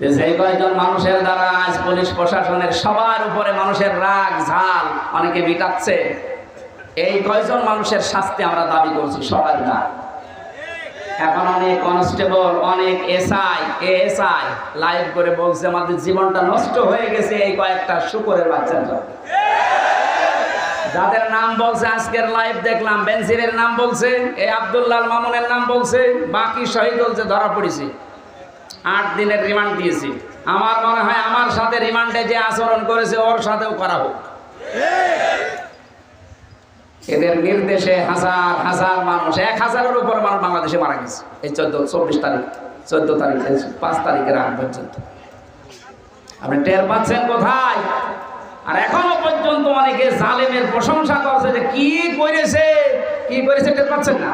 যে কয়জন মানুষের দ্বারা আজ পুলিশ প্রশাসনের সবার উপরে মানুষের রাগ, ঝাল অনেকে মিটাচ্ছে, এই কয়জন মানুষের শাস্তি আমরা দাবি করছি সবার না এখন অনেক কনস্টেবল, অনেক এসআই, এএসআই লাইভ করে বলছে, আমাদের জীবনটা নষ্ট হয়ে গেছে এই কয়েকটা শুকরের বাচ্চার জন্য। যাদের নাম বলছে, আজকের লাইভ দেখলাম, বেনজিরের নাম বলছে এই আব্দুল্লাহ মামুনের নাম বলছে, বাকি শহীদ বলছে ধরা পড়েছে আট দিনের রিমান্ড দিয়েছি। আমার মনে হয় আমার সাথে রিমান্ডে যে আচরণ করেছে, ওর সাথেও করা হোক। এদের নির্দেশে হাজার হাজার মানুষ, এক হাজারের উপর মানুষ বাংলাদেশে মারা গেছে। এই চোদ্দ, চব্বিশ তারিখ, চোদ্দ তারিখ পাঁচ তারিখের আগ পর্যন্ত। আপনি টের পাচ্ছেন কোথায়? আর এখনও পর্যন্ত অনেকে জালেমের প্রশংসা করছে যে কি করেছে কি করেছে, টের পাচ্ছেন না।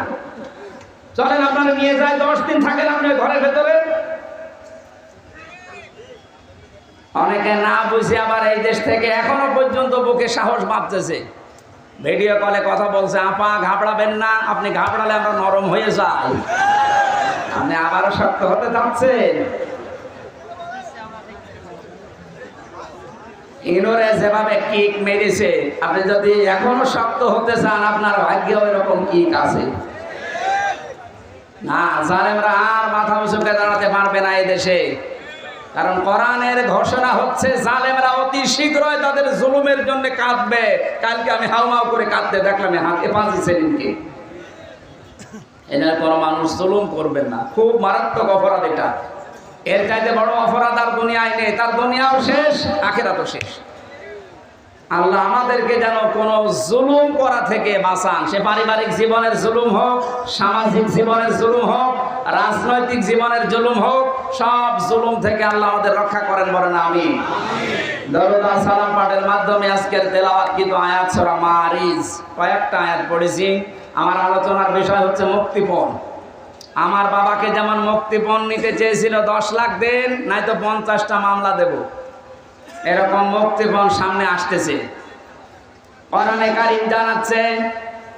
চলেন আপনারা নিয়ে যায় দশ দিন থাকেন আপনি ঘরের ভেতরে। অনেকে না বুঝে আবার এই দেশ থেকে এখনও পর্যন্ত বুকে সাহস বাঁধতেছে। ভিডিও কলে কথা বলছে, আপা, ঘাবড়াবেন না, আপনি ঘাবড়ালে আমরা নরম হয়ে যাই। আপনি আবারও শক্ত হতে চাচ্ছেন ইনোরে যেভাবে কিক মেরেছে, আপনি যদি এখনও শক্ত হতে চান, আপনার ভাগ্যে এরকম কিক আছে। না, জালেমরা আর মাথা উঁচুকে দাঁড়াতে পারবে না এই দেশে। কারণ কোরআনের ঘোষণা হচ্ছে, জালেমরা অতি শীঘ্রই তাদের জুলুমের জন্য কাঁদবে। কালকে আমি হাউমাউ করে কাঁদতে দেখলাম হাতে পাঁচি সেদিনকে এনার পর মানুষ জুলুম করবেন না। খুব মারাত্মক অপরাধ এটা। এর চাইতে বড় অপরাধ আর দুনিয়ায় নেই। তার দুনিয়াও শেষ, আখেরাতও শেষ। আল্লাহ আমাদেরকে যেন কোনো জুলুম করা থেকে বাঁচান। সে পারিবারিক জীবনের জুলুম হোক, সামাজিক জীবনের জুলুম হোক রাজনৈতিক জীবনের জুলুম হোক, সব জুলুম থেকে আল্লাহ আমাদের রক্ষা করেন বলেন আমি দরুদা সালাম পাঠের মাধ্যমে আজকের তেলাওয়াত কিন্তু আয়াত সরা মারিজ। কয়েকটা আয়াত পড়েছি। আমার আলোচনার বিষয় হচ্ছে মুক্তিপণ। আমার বাবাকে যেমন মুক্তিপণ নিতে চেয়েছিল দশ লাখ দেন, নয়তো পঞ্চাশটা মামলা দেব। এরকম মুক্তিপণ সামনে আসতেছে। কোরআনে কারিম জানাচ্ছে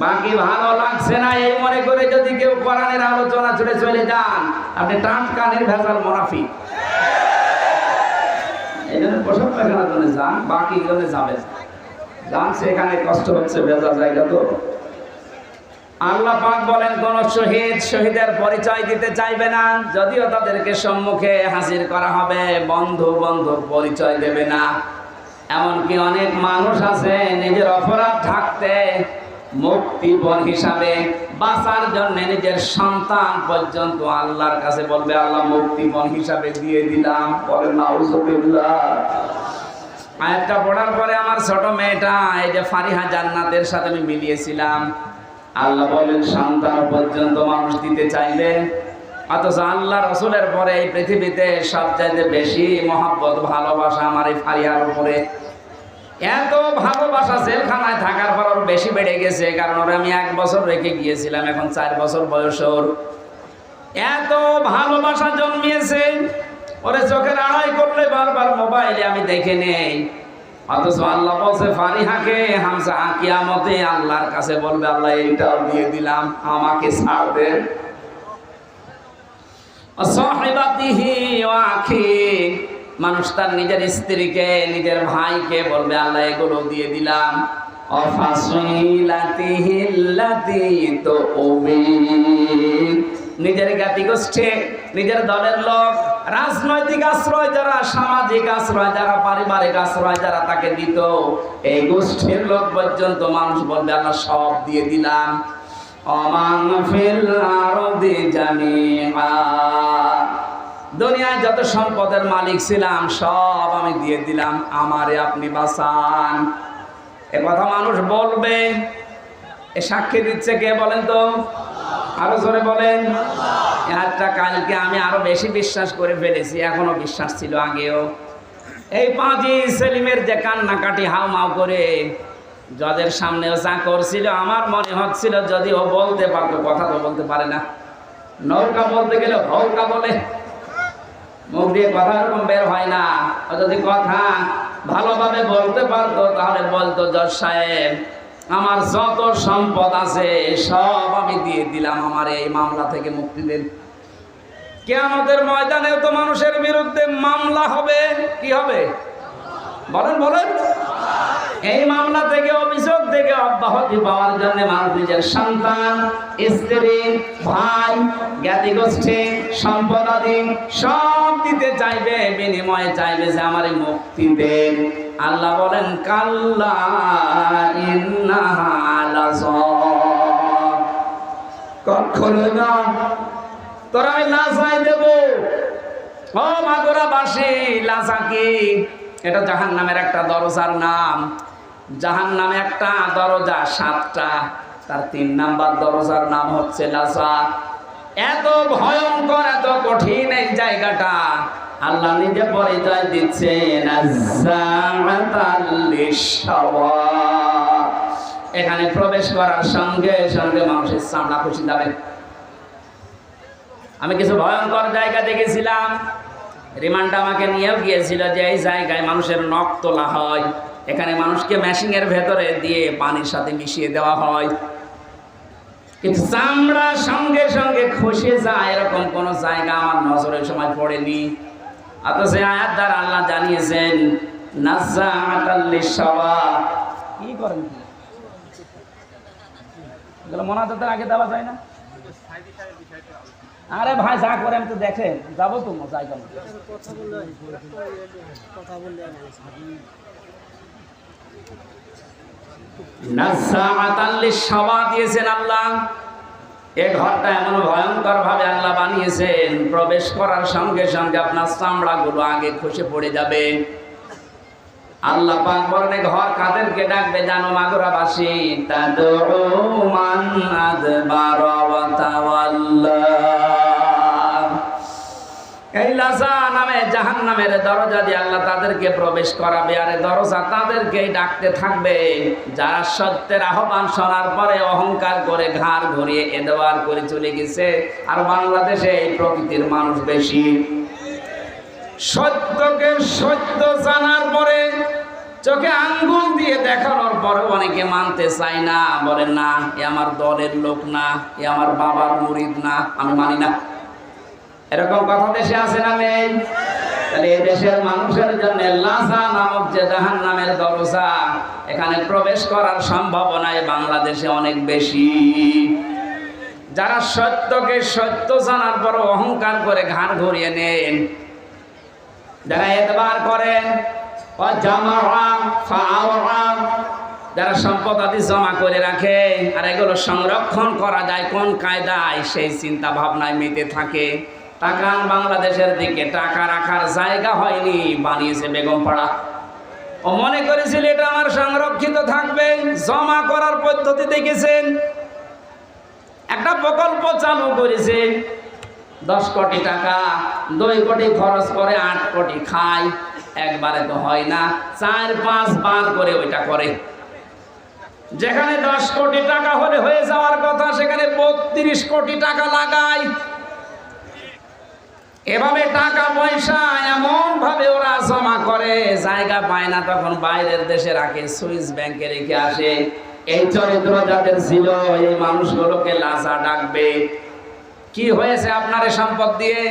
বাকি ভালো লাগছে না, এই মনে করে যদি কেউ কোরআনের আলোচনা ছুড়ে চলে যান, আপনি টাটকা নির্ভেজাল মোনাফি এই জন্য পায়খানার জন্য যান, বাকি জন্য যান, সেখানে কষ্ট হচ্ছে ভেজা জায়গা তো। আল্লাহ পাক বলেন, কোন শহীদ শহীদের পরিচয় দিতে চাইবে না, যদিও তাদেরকে সম্মুখে হাজির করা হবে, বন্ধু বন্ধুর পরিচয় দেবে না। এমনকি অনেক মানুষ আছে, নিজের অপরাধ ঢাকতে মুক্তিপণ হিসাবে বাঁচার জন্য নিজের সন্তান পর্যন্ত আল্লাহর কাছে বলবে, আল্লাহ মুক্তিপণ হিসাবে দিয়ে দিলাম বলে নাউজুবিল্লাহ। আয়াতটা পড়ার পরে আমার ছোট মেয়েটা, এই যে ফারিহা জান্নাতের সাথে আমি মিলিয়েছিলাম। আল্লাহ বলেন, সন্তান পর্যন্ত মানুষ দিতে চাইলে অথচ আল্লাহ রসুলের পরে এই পৃথিবীতে সবচাইতে বেশি মহাব্বত, ভালোবাসা আমার এই ফারিহার উপরে। এত ভালোবাসা জেলখানায় থাকার পর ওর বেশি বেড়ে গেছে, কারণ ওরা আমি এক বছর রেখে গিয়েছিলাম, এখন চার বছর বয়স ওর। এত ভালোবাসা জন্মিয়েছে, ওরে চোখের আড়াই করলে বারবার মোবাইলে আমি দেখে নেই। অথচ আল্লাহ বলছে, ফারিহাকে হামসা কিয়ামতে আল্লাহর কাছে বলবে, আল্লাহ এইটাও দিয়ে দিলাম, আমাকে ছাড় দেন সাহিবাতিহি ওয়া আখি মানুষ তার নিজের স্ত্রীকে, নিজের ভাইকে বলবে, আল্লাহ, এগুলো দিয়ে দিলাম। নিজের জ্ঞাতি গোষ্ঠী নিজের দলের লোক, রাজনৈতিক আশ্রয় যারা, সামাজিক আশ্রয় যারা, পারিবারিক আশ্রয় যারা তাকে দিত, এই গোষ্ঠীর লোক পর্যন্ত মানুষ বলবে, আল্লাহ, সব দিয়ে দিলাম। অমাং ফিল আরও আরদি জামিআ। দুনিয়ায় যত সম্পদের মালিক ছিলাম, সব আমি দিয়ে দিলাম, আমারে আপনি বাঁচান। এ কথা মানুষ বলবে। এ সাক্ষী দিচ্ছে কে বলেন তো? আরও জোরে বলেন। একটা কালকে আমি আরও বেশি বিশ্বাস করে ফেলেছি, এখনও বিশ্বাস ছিল আগেও। এই পাঁচই সেলিমের যে কান্নাকাটি হাও মাও করে, জজের সামনেও যা করছিল, আমার মনে হচ্ছিল যদি ও বলতে পারতো, কথা তো বলতে পারে না। নৌকা বলতে গেলে হৌকা বলে। মুখ দিয়ে কথা এরকম বের হয় না। যদি কথা ভালোভাবে বলতে পারতো, তাহলে বলতো, জজ সাহেব, আমার যত সম্পদ আছে, সব আমি দিয়ে দিলাম আমার এই মামলা থেকে মুক্তি দিন। কেয়ামতের ময়দানেও তো মানুষের বিরুদ্ধে মামলা হবে, কি হবে? বলেন বলেন। এই মামলা থেকে, অভিযোগ থেকে অব্যাহতি পাওয়ার জন্য মানুষ নিজের সন্তান, স্ত্রী, ভাই জ্ঞাতি গোষ্ঠী সম্পদাদি সব দিতে চাইবে, বিনিময়ে চাইবে যে আমার মুক্তি দেন। আল্লাহ বলেন, কাল্লা কখনো না। তোরা লাসাই দেব। ও মাগুরা বাসি লাসা কি? এটা জাহান নামের একটা দরজার নাম। জাহান নামে একটা দরজা, সাতটা। তার তিন নাম্বার দরজার নাম হচ্ছে লাসা এত ভয়ঙ্কর, এত কঠিন এই জায়গাটা। আল্লাহ নিজে পরিচয় দিচ্ছেন এখানে প্রবেশ করার সঙ্গে সঙ্গে মানুষের চামড়া খুশি যাবে। আমি কিছু ভয়ঙ্কর জায়গা দেখেছিলাম। রিমান্ড আমাকে নিয়েও গিয়েছিল যে এই জায়গায় মানুষের নখ তোলা হয়। এখানে মানুষকে মেশিনের ভেতরে দিয়ে পানির সাথে মিশিয়ে দেওয়া হয়। কিন্তু চামড়া সঙ্গে সঙ্গে খসে যায়, এরকম কোন জায়গা আমার নজরের সময় পড়েনি। অথচ আয়াত দ্বারা আল্লাহ জানিয়েছেন কি করেন এগুলো আগে দেওয়া যায় না? আরে ভাই, যা করে আমি তো দেখেন, যাব তো মতো। নাজ্জাআতাল্লিশ সাওয়া আগে যাবে। আল্লাহ ডাকবে জানো এই লাজা নামে জাহান নামের দরজা দিয়ে আল্লাহ তাদেরকে প্রবেশ করাবে, আর দরজা তাদেরকেই ডাকতে থাকবে। যারা সত্যের আহ্বান শোনার পরে অহংকার করে ঘাড় ঘুরিয়ে এদবার করে চলে গেছে, আর বাংলাদেশে এই প্রকৃতির মানুষ বেশি। সত্যকে সত্য জানার পরে চোখে আঙ্গুল দিয়ে দেখানোর পরে অনেকে মানতে চায় না, বলে, না, এ আমার দলের লোক না, এ আমার বাবার মুরিদ না, আমি মানি না। এরকম কথা দেশে আছে না নেই? তাহলে এই দেশের মানুষের জন্য লাসা নামক যে জাহান নামের দরজা, এখানে প্রবেশ করার সম্ভাবনা বাংলাদেশে অনেক বেশি। যারা সত্যকে সত্য জানার পর অহংকার করে ঘাড় ঘুরিয়ে নেন, যারা এতবার করেন যারা সম্পদ আদি জমা করে রাখে, আর এগুলো সংরক্ষণ করা যায় কোন কায়দায়, সেই চিন্তা ভাবনায় মেতে থাকে। তাকান বাংলাদেশের দিকে টাকা রাখার জায়গা হয়নি বানিয়েছে বেগম পাড়া ও মনে করেছিল এটা আমার সংরক্ষিত থাকবে, জমা করার পদ্ধতি দেখেছেন। একটা প্রকল্প চালু করেছে, দশ কোটি টাকা, দুই কোটি খরচ করে আট কোটি খায়, একবারে তো হয় না, চার পাঁচ বার করে ওইটা করে। যেখানে দশ কোটি টাকা হলে হয়ে যাওয়ার কথা, সেখানে বত্রিশ কোটি টাকা লাগায় এভাবে টাকা পয়সা এমন ভাবে ওরা জমা করে, জায়গা পায় না, তখন বাইরের দেশে রাখে, সুইস ব্যাংকে রেখে আসে। এই চরিত্র যাদের ছিল, এই মানুষগুলোকে লাসা ডাকবে। কি হয়েছে আপনার সম্পদ দিয়ে?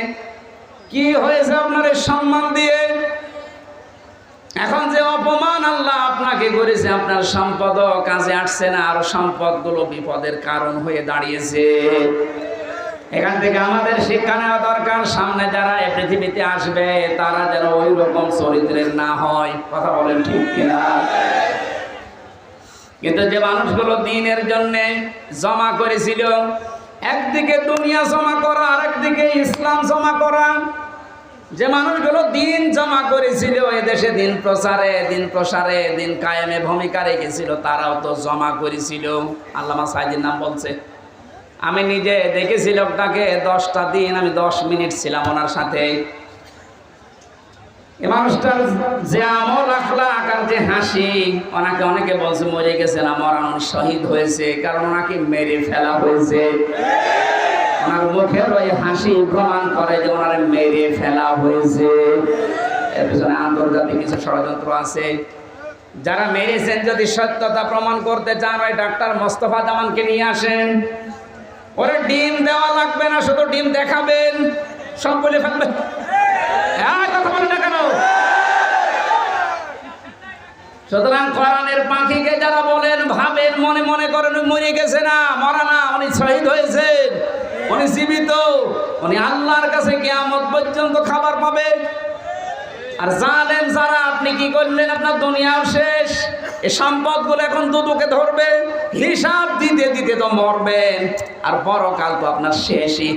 কি হয়েছে আপনার সম্মান দিয়ে? এখন যে অপমান আল্লাহ আপনাকে করেছে, আপনার সম্পদ কাজে আসছে না, আর সম্পদগুলো বিপদের কারণ হয়ে দাঁড়িয়েছে। এখান থেকে আমাদের শিক্ষা নেওয়া দরকার। সামনে যারা এই পৃথিবীতে আসবে, তারা যেন ওই রকম চরিত্রের না হয়। কথা বলেন ঠিক কিনা? কিন্তু যে মানুষগুলো দিনের জন্য জমা করেছিল, একদিকে দুনিয়া জমা করা আর একদিকে ইসলাম জমা করা। যে মানুষগুলো দিন জমা করেছিল দেশে দিন প্রচারে, দিন প্রসারে, দিন কায়েমে ভূমিকা রেখেছিল, তারাও তো জমা করেছিল। আল্লামা সাইদির নাম বলছে আমি নিজে দেখেছি লোকটাকে দশটা দিন, আমি দশ মিনিট ছিলাম ওনার সাথে। এই মানুষটার যে আমল আখলাক আর যে হাসি, ওনাকে অনেকে বলছে মরে গেছে না মরানো শহীদ হয়েছে, কারণ ওনাকে মেরে ফেলা হয়েছে। ওনার মুখের ওই হাসি প্রমাণ করে যে ওনার মেরে ফেলা হয়েছে। এর পিছনে আন্তর্জাতিক কিছু ষড়যন্ত্র আছে। যারা মেরেছেন, যদি সত্যতা প্রমাণ করতে চান, ওই ডাক্তার মোস্তফা জামানকে নিয়ে আসেন। ওরে ডিম দেওয়া লাগবে না, শুধু ডিম দেখাবেন। সব বলে ফেলবেন হ্যাঁ কথা বলেন না কেন? সুতরাং কোরআনের পাখিকে যারা বলেন, ভাবেন, মনে মনে করেন মরে গেছে না, মরা না, উনি শহীদ হয়েছেন, উনি জীবিত, উনি আল্লাহর কাছে কিয়ামত পর্যন্ত খাবার পাবেন। আর জানেন যারা, আপনি কি করলেন? আপনার দুনিয়াও শেষ। এই সম্পদগুলো এখন দুদুকে ধরবে, হিসাব দিতে দিতে তো মরবেন। আর পরকাল তো আপনার শেষই।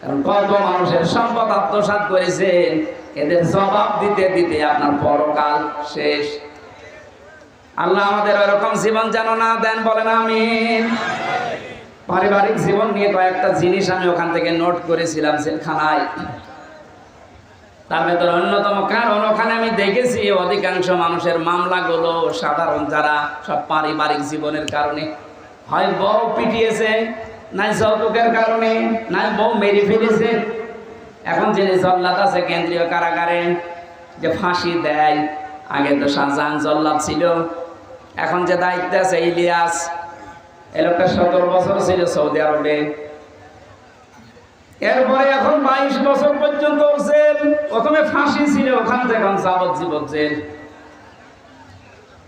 কারণ কত মানুষের সম্পদ আত্মসাৎ করেছেন, এদের জবাব দিতে দিতে আপনার পরকাল শেষ। আল্লাহ আমাদের ওরকম জীবন যেন না দেন, বলেন আমি পারিবারিক জীবন নিয়ে কয়েকটা জিনিস আমি ওখান থেকে নোট করেছিলাম জেলখানায়। তার ভেতর অন্যতম কারণ, ওখানে আমি দেখেছি অধিকাংশ মানুষের মামলাগুলো সাধারণ যারা সব পারিবারিক জীবনের কারণে। হয় বউ পিটিয়েছে, নাই যৌতুকের কারণে, নাই বউ মেরে ফেলেছে। এখন যিনি জল্লাদ আছে কেন্দ্রীয় কারাগারে, যে ফাঁসি দেয়, আগে তো শাহজাহান জল্লাদ ছিল। এখন যে দায়িত্বে আছে ইলিয়াস, এ লোকটা সতেরো বছর ছিল সৌদি আরবে। এরপরে এখন বাইশ বছর পর্যন্ত জেল। প্রথমে ফাঁসি ছিল, ওখান থেকে এখন যাবজ্জীবন জেল।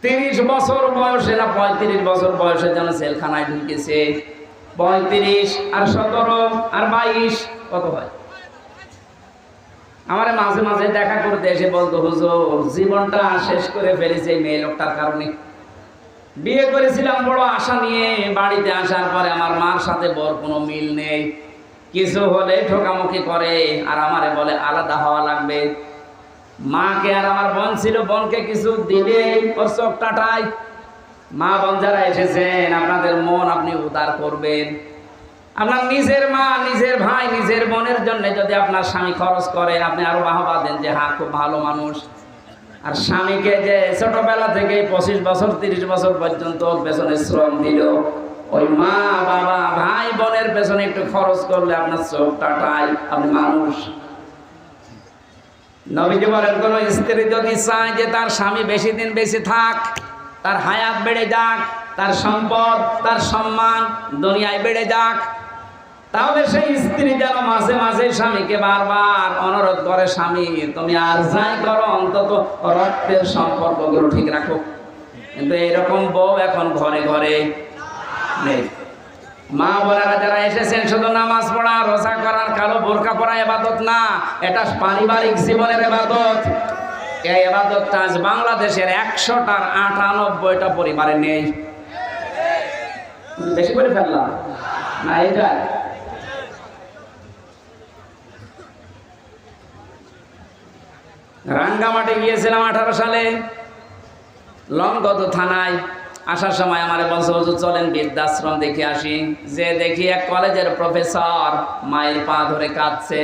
তিরিশ বছর বয়সে না পঁয়ত্রিশ বছর বয়সে যেন জেলখানায় ঢুকেছে। পঁয়ত্রিশ আর সতেরো আর বাইশ, কত হয়? আমার মাঝে মাঝে দেখা করতে এসে বলতো, হুজুর, জীবনটা শেষ করে ফেলেছে মেয়ে লোকটার কারণে। বিয়ে করেছিলাম বড় আশা নিয়ে, বাড়িতে আসার পরে আমার মার সাথে বর কোনো মিল নেই। কিছু হলে ঠোকামুখি করে, আর আমারে বলে আলাদা হওয়া লাগবে। মাকে আর আমার বোন ছিল, বোনকে কিছু দিলে চোখ মা বোন যারা এসেছেন, আপনাদের মন আপনি উদার করবেন। আপনার নিজের মা, নিজের ভাই, নিজের বোনের জন্য যদি আপনার স্বামী খরচ করে, আপনি আরও বাহবা দেন যে হ্যাঁ খুব ভালো মানুষ। আর স্বামীকে যে ছোটবেলা থেকে পঁচিশ বছর, তিরিশ বছর পর্যন্ত পেছনে শ্রম দিল ওই মা, বাবা, ভাই, বোনের পেছনে একটু খরচ করলে আপনার চোখ টাটায় আপনি মানুষ। নবীজি বলেন, কোন স্ত্রী যদি চায় যে তার স্বামী বেশি দিন বেশি থাক, তার হায়াত বেড়ে যাক, তার সম্পদ, তার সম্মান দুনিয়ায় বেড়ে যাক, তাহলে সেই স্ত্রী যেন মাঝে মাঝে স্বামীকে বারবার অনুরোধ করে, স্বামী, তুমি আর যাই করো, অন্তত রক্তের সম্পর্কগুলো ঠিক রাখো। কিন্তু এরকম বউ এখন ঘরে ঘরে মা বোনেরা যারা এসেছেন, শুধু নামাজ পড়া, রোজা করার কালো বোরকা পড়া এবাদত না, এটা পারিবারিক জীবনের এবাদত। এই এবাদতটা আজ বাংলাদেশের একশোটার আটানব্বইটা পরিবারে নেই। বেশি করে ফেললাম। না এটা রাঙ্গামাটি গিয়েছিলাম আঠারো সালে লংগত থানায়। আসার সময় আমার বলছে চলেন বৃদ্ধাশ্রম দেখে আসি। যে দেখি এক কলেজের প্রফেসর মায়ের পা ধরে কাঁদছে।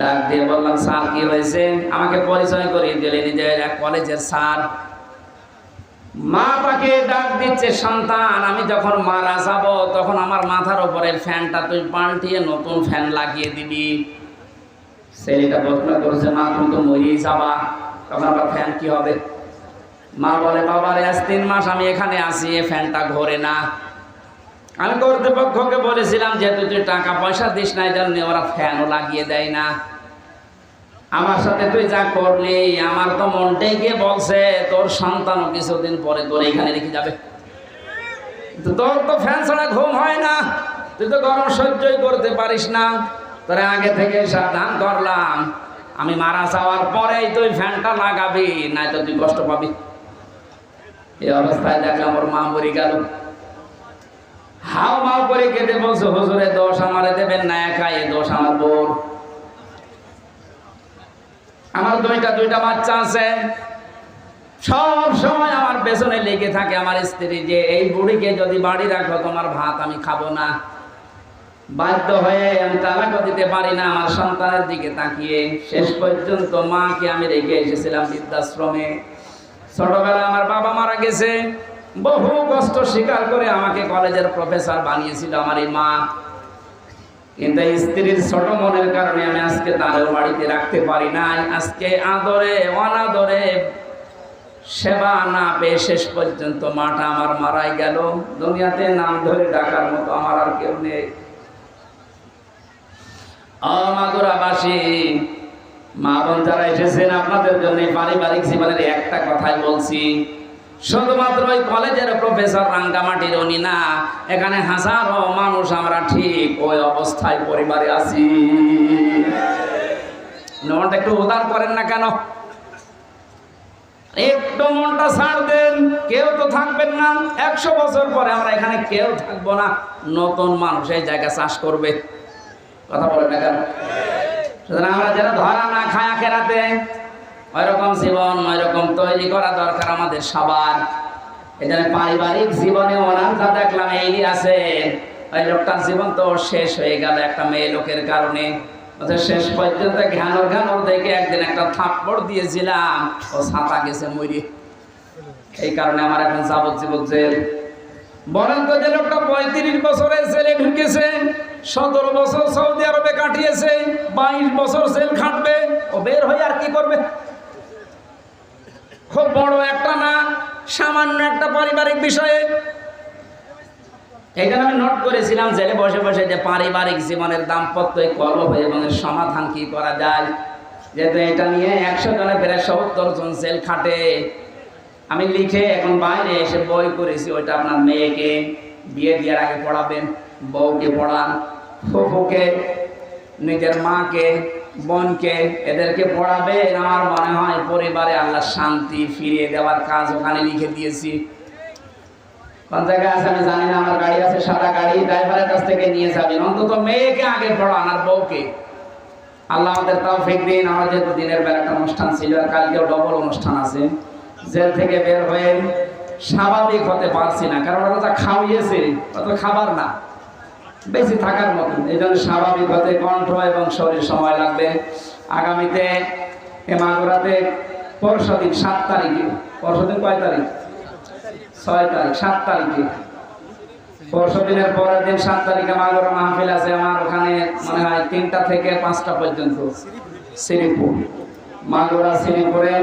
ডাক দিয়ে বললাম, স্যার, কি হয়েছে? আমাকে পরিচয় করিয়ে দিলেন যে এক কলেজের স্যার। মা তাকে ডাক দিচ্ছে, সন্তান, আমি যখন মারা যাব, তখন আমার মাথার উপরের ফ্যানটা তুই পাল্টিয়ে নতুন ফ্যান লাগিয়ে দিবি। ছেলেটা প্রশ্ন করছে, মা, তুমি তো মরিয়েই যাবা, তখন আবার ফ্যান কি হবে? মা বলে বাবার আজ তিন মাস আমি এখানে আসি এ ফ্যানটা ঘোরে না। আমি কর্তৃপক্ষকে বলেছিলাম, যেহেতু তুই টাকা পয়সা দিস না নাই জন্য ওরা ফ্যানও লাগিয়ে দেয় না। আমার সাথে তুই যা করলি, আমার তো মনটাই গিয়ে বলছে, তোর সন্তানও কিছুদিন পরে তোর এখানে রেখে যাবে। তোর তো ফ্যান ছাড়া ঘুম হয় না, তুই তো গরম সহ্যই করতে পারিস না। তোরা আগে থেকে সাবধান করলাম, আমি মারা যাওয়ার পরেই তুই ফ্যানটা লাগাবি নাই তো তুই কষ্ট পাবি। এই অবস্থায় দেখলাম ওর মা মরে গেল। হাও মাও করে কেঁদে বলছে, হুজুরে, দোষ আমারে দেবেন না একা এ দোষ আমার বোর আমার দুইটা দুইটা বাচ্চা আছে। সব সময় আমার পেছনে লেগে থাকে আমার স্ত্রী যে, এই বুড়িকে যদি বাড়ি রাখো, তোমার ভাত আমি খাব না। বাধ্য হয়ে আমি তালাকও দিতে পারি না, আমার সন্তানের দিকে তাকিয়ে। শেষ পর্যন্ত মাকে আমি রেখে এসেছিলাম বৃদ্ধাশ্রমে। ছোটবেলায় আমার বাবা মারা গেছে। বহু কষ্ট স্বীকার করে আমাকে কলেজের প্রফেসর বানিয়েছিল আমার এই মা। কিন্তু স্ত্রীর ছোট মনের কারণে আমি আজকে তারও বাড়িতে রাখতে পারি নাই। আজকে আদরে, অনাদরে, সেবা না পেয়ে শেষ পর্যন্ত মাটা আমার মারাই গেল। দুনিয়াতে নাম ধরে ডাকার মতো আমার আর কেউ নেই। অমাগুরাবাসী মা বোন যারা এসেছেন আপনাদের জন্য পারিবারিক জীবনের একটা কথাই বলছি। শুধুমাত্র ওই কলেজের প্রফেসর রাঙ্গামাটির উনি না, এখানে হাজারো মানুষ আমরা ঠিক ওই অবস্থায় পরিবারে আছি। মনটা একটু উদার করেন না কেন? একটু মনটা ছাড় দেন, কেউ তো থাকবেন না। একশো বছর পরে আমরা এখানে কেউ থাকব না। নতুন মানুষ এই জায়গা চাষ করবে। কথা বলে না কেন? আমরা যারা ধরা না খায়া কেরাতে ওই রকম জীবন ওই রকম তৈরি করা দরকার আমাদের সবার। এখানে পারিবারিক জীবনে ওনার দেখলাম এই আছে। ওই লোকটার জীবন তো শেষ হয়ে গেল একটা মেয়ে লোকের কারণে। শেষ পর্যন্ত ঘ্যানোর ঘ্যানোর দেখে একদিন একটা থাপ্পড় দিয়েছিলাম। ও ছাতা গেছে মরি। এই কারণে আমার এখন যাবজ্জীবন জেল। বলেন তো যে লোকটা পঁয়ত্রিশ বছরের ছেলে ঢুকেছে। সতেরো বছর সৌদি আরবে কাটিয়েছে, বাইশ বছর জেল খাটবে, ও বের হয়ে আর কি করবে? খুব বড় একটা না, সামান্য একটা পারিবারিক বিষয়ে। এখানে আমি নোট করেছিলাম জেলে বসে বসে যে পারিবারিক জীবনের দাম্পত্য কলহ এবং সমাধান কি করা যায়? যেহেতু এটা নিয়ে একশো জনে প্রায় সত্তর জন জেল খাটে। আমি লিখে এখন বাইরে এসে বই করেছি ওইটা আপনার মেয়েকে বিয়ে দেওয়ার আগে পড়াবেন। বউকে পড়ান, ফুফুকে, নিজের মাকে, বোনকে, এদেরকে পড়াবে আমার মনে হয় পরিবারে আল্লাহ শান্তি ফিরিয়ে দেওয়ার কাজ ওখানে লিখে দিয়েছি। কোন জায়গায় আছে আমি জানি না, আমার গাড়ি আছে, সাদা গাড়ি, ড্রাইভারের কাছ থেকে নিয়ে যাবেন। অন্তত মেয়েকে আগে পড়ান আর বউকে। আল্লাহ আমাদের তাও ফেক দিন। আমার যেহেতু দিনের বেলা একটা অনুষ্ঠান ছিল আর কালকেও ডবল অনুষ্ঠান আছে। জেল থেকে বের হয়ে স্বাভাবিক হতে পারছি না, কারণ ওরা যা খাওয়িয়েছে অত খাবার না। বেশি থাকার মতন। এই জন্য স্বাভাবিক হতে কণ্ঠ এবং শরীর সময় লাগবে। আগামীতে এ মাগুরাতে পরশু দিন সাত তারিখে, পরশু দিন কয় তারিখ? ছয় তারিখ, সাত তারিখে। পরশু দিনের পরের দিন সাত তারিখে মাগুরা মাহফিল আছে আমার ওখানে, মনে হয় তিনটা থেকে পাঁচটা পর্যন্ত। শ্রীপুর। মাগুরা, শ্রীপুরে